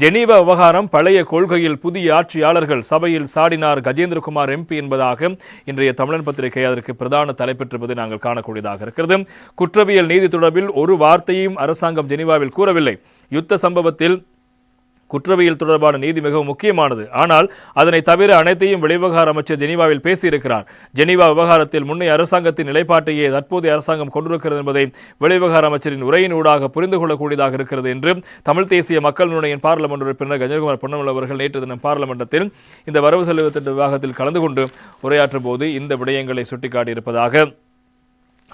Geneva விவகாரம் பழைய கொள்கையில் புதிய ஆட்சியாளர்கள் சபையில் சாடினார் கஜேந்திரகுமார் எம்பி என்பதாக இன்றைய தமிழன் பத்திரிகை அதற்கு பிரதான தலைப்பெற்றிருப்பதை நாங்கள் காணக்கூடியதாக இருக்கிறது. குற்றவியல் நீதி தொடர்பில் ஒரு வார்த்தையும் அரசாங்கம் ஜெனீவாவில் கூறவில்லை. யுத்த சம்பவத்தில் குற்றவியல் தொடர்பான நீதி மிகவும் முக்கியமானது. ஆனால் அதனை தவிர அனைத்தையும் வெளிவிவகார அமைச்சர் ஜெனீவாவில் பேசியிருக்கிறார். ஜெனீவா விவகாரத்தில் முன்னைய அரசாங்கத்தின் நிலைப்பாட்டையே தற்போதைய அரசாங்கம் கொண்டிருக்கிறது என்பதை வெளிவிவகார அமைச்சரின் உரையின் ஊடாக புரிந்து கொள்ளக்கூடியதாக இருக்கிறது என்று தமிழ் தேசிய மக்கள் முன்னணியின் பார்லமெண்ட் உறுப்பினர் கஜகுமார் பொன்னமல் அவர்கள் நேற்று தினம் பார்லமெண்டத்தில் இந்த வரவு செலவு திட்ட விவாகத்தில் கலந்து கொண்டு உரையாற்றும் போது இந்த விடயங்களை சுட்டிக்காட்டியிருப்பதாக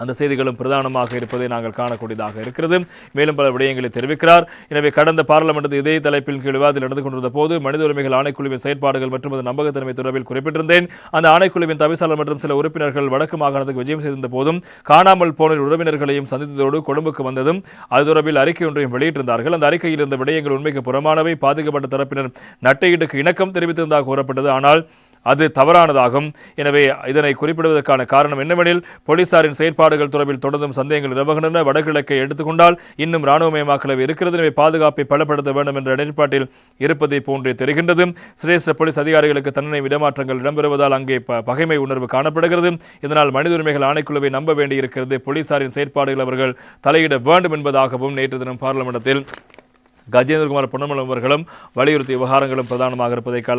அந்த செய்திகளும் பிரதானமாக இருப்பதை நாங்கள் காணக்கூடியதாக இருக்கிறது. மேலும் பல விடயங்களை தெரிவிக்கிறார். எனவே கடந்த பாராளுமன்றத்தில் இதே தலைப்பின் கீழ் விவாதத்தில் நடந்து கொண்டிருந்த போது மனித உரிமைகள் ஆணைக்குழுவின் செயற்பாடுகள் மற்றும் அது நம்பகத்தன்மை தொடர்பில் குறிப்பிட்டிருந்தேன். அந்த ஆணைக்குழுவின் தவிசாளர் மற்றும் சில உறுப்பினர்கள் வடக்கு மாகாணத்துக்கு விஜயம் செய்திருந்த போதும் காணாமல் போன உறவினர்களையும் சந்தித்ததோடு கொழும்புக்கு வந்ததும் அது தொடர்பில் அறிக்கை ஒன்றையும் வெளியிட்டிருந்தார்கள். அந்த அறிக்கையில் இருந்த விடயங்கள் உண்மைக்கு புறமானவை. பாதிக்கப்பட்ட தரப்பினர் நட்டையீட்டுக்கு இணக்கம் தெரிவித்திருந்ததாக கூறப்பட்டது. ஆனால் அது தவறானதாகும். எனவே இதனை குறிப்பிடுவதற்கான காரணம் என்னவெனில் போலீசாரின் செயற்பாடுகள் தொடர்பில் தொடர்ந்தும் சந்தேகங்கள் நிலவுகின்றன. வடகிழக்கை எடுத்துக்கொண்டால் இன்னும் இராணுவமயமாக்கலவை இருக்கிறது. எனவே பாதுகாப்பை பலப்படுத்த வேண்டும் என்ற நிலைப்பாட்டில் இருப்பதை போன்றே தெரிகின்றது. சிரேஷ்ட போலீஸ் அதிகாரிகளுக்கு தண்டனை இடமாற்றங்கள் இடம்பெறுவதால் அங்கே பகைமை உணர்வு காணப்படுகிறது. இதனால் மனித உரிமைகள் ஆணைக்குழுவை நம்ப வேண்டியிருக்கிறது. போலீசாரின் செயற்பாடுகள் அவர்கள் தலையிட வேண்டும் என்பதாகவும் நேற்று தினம் பாராளுமன்றத்தில் கஜேந்திரகுமார் பொன்னமலம் அவர்களும் வலியுறுத்திய விவகாரங்களும் பிரதானமாக இருப்பதை காண